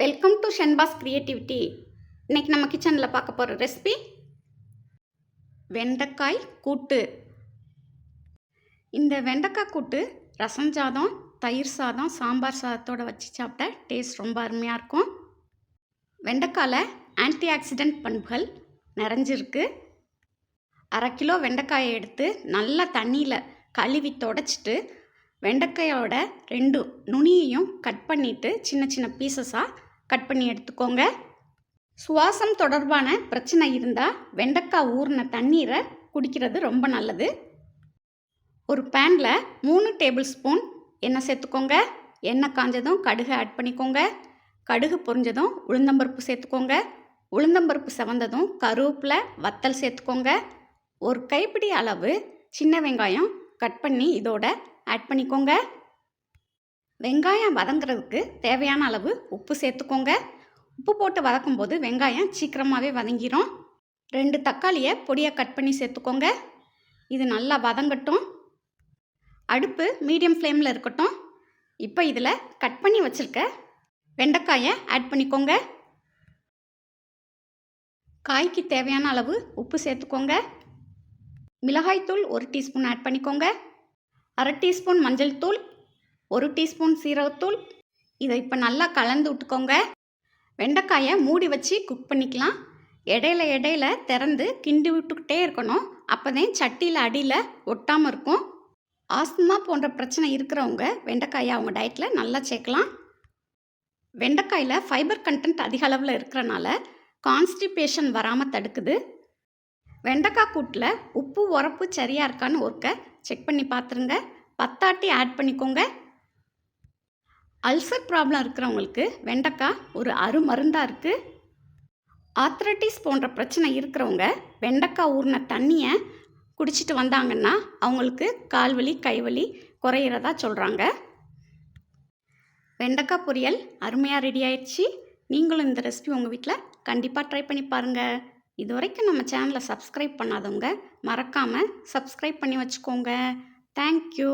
Welcome to Shenba's creativity இன்னைக்கு நம்ம கிச்சனில் பார்க்க போகிற ரெசிபி வெண்டைக்காய் கூட்டு. இந்த வெண்டைக்காய் கூட்டு ரசம் சாதம் தயிர் சாதம் சாம்பார் சாதத்தோடு வச்சு சாப்பிட்டா டேஸ்ட் ரொம்ப அருமையாக இருக்கும். வெண்டைக்காயில் ஆன்டி ஆக்சிடெண்ட் பண்புகள் நிறைஞ்சிருக்கு. அரை கிலோ வெண்டைக்காயை எடுத்து நல்லா தண்ணியில் கழுவி தொடச்சிட்டு வெண்டைக்காயோட ரெண்டு நுனியையும் கட் பண்ணிவிட்டு சின்ன சின்ன பீசஸாக கட் பண்ணி எடுத்துக்கோங்க. சுவாசம் தொடர்பான பிரச்சனை இருந்தால் வெண்டைக்காய் ஊறின தண்ணீரை குடிக்கிறது ரொம்ப நல்லது. ஒரு பேனில் மூணு டேபிள் ஸ்பூன் எண்ணெய் சேர்த்துக்கோங்க. எண்ணெய் காஞ்சதும் கடுகு ஆட் பண்ணிக்கோங்க. கடுகு பொரிஞ்சதும் உளுந்தம்பருப்பு சேர்த்துக்கோங்க. உளுந்தம்பருப்பு செவந்ததும் கருவேப்பில் வத்தல் சேர்த்துக்கோங்க. ஒரு கைப்பிடி அளவு சின்ன வெங்காயம் கட் பண்ணி இதோட ஆட் பண்ணிக்கோங்க. வெங்காயம் வதங்குறதுக்கு தேவையான அளவு உப்பு சேர்த்துக்கோங்க. உப்பு போட்டு வதக்கும்போது வெங்காயம் சீக்கிரமாகவே வதங்கிடும் ரெண்டு தக்காளியை பொடியாக கட் பண்ணி சேர்த்துக்கோங்க. இது நல்லா வதங்கட்டும். அடுப்பு மீடியம் ஃப்ளேமில் இருக்கட்டும். இப்போ இதில் கட் பண்ணி வச்சுருக்க வெண்டைக்காயை ஆட் பண்ணிக்கோங்க. காய்க்கு தேவையான அளவு உப்பு சேர்த்துக்கோங்க. மிளகாய்த்தூள் ஒரு டீஸ்பூன் ஆட் பண்ணிக்கோங்க. அரை டீஸ்பூன் மஞ்சள் தூள் ஒரு டீஸ்பூன் சீரகத்தூள் இதை இப்போ நல்லா கலந்து விட்டுக்கோங்க. வெண்டைக்காயை மூடி வச்சு குக் பண்ணிக்கலாம். இடையில இடையில திறந்து கிண்டி விட்டுக்கிட்டே இருக்கணும். அப்போ தான் சட்டியில் அடியில் ஒட்டாமல் இருக்கும். ஆஸ்துமா போன்ற பிரச்சனை இருக்கிறவங்க வெண்டைக்காயை அவங்க டயட்டில் நல்லா சேர்க்கலாம். வெண்டைக்காயில் ஃபைபர் கண்டென்ட் அதிக அளவில் இருக்கிறனால கான்ஸ்டிபேஷன் வராமல் தடுக்குது. வெண்டைக்காய் கூட்டில் உப்பு உரப்பு சரியாக இருக்கான்னு ஒருக்க செக் பண்ணி பார்த்துருங்க. பத்தாட்டி ஆட் பண்ணிக்கோங்க. அல்சர் ப்ராப்ளம் இருக்கிறவங்களுக்கு வெண்டைக்காய் ஒரு அருமருந்தாக இருக்குது ஆத்ரட்டிஸ் போன்ற பிரச்சனை இருக்கிறவங்க வெண்டைக்காய் ஊறின தண்ணியை குடிச்சிட்டு வந்தாங்கன்னா அவங்களுக்கு கால்வலி கைவலி குறையிறதா சொல்கிறாங்க வெண்டைக்காய் பொரியல் அருமையாக ரெடி ஆயிடுச்சு. நீங்களும் இந்த ரெசிபி உங்கள் வீட்டில் கண்டிப்பாக ட்ரை பண்ணி பாருங்கள் இது வரைக்கும் நம்ம சேனலை சப்ஸ்கிரைப் பண்ணாதவங்க மறக்காமல் சப்ஸ்கிரைப் பண்ணி வச்சுக்கோங்க. தேங்க்யூ.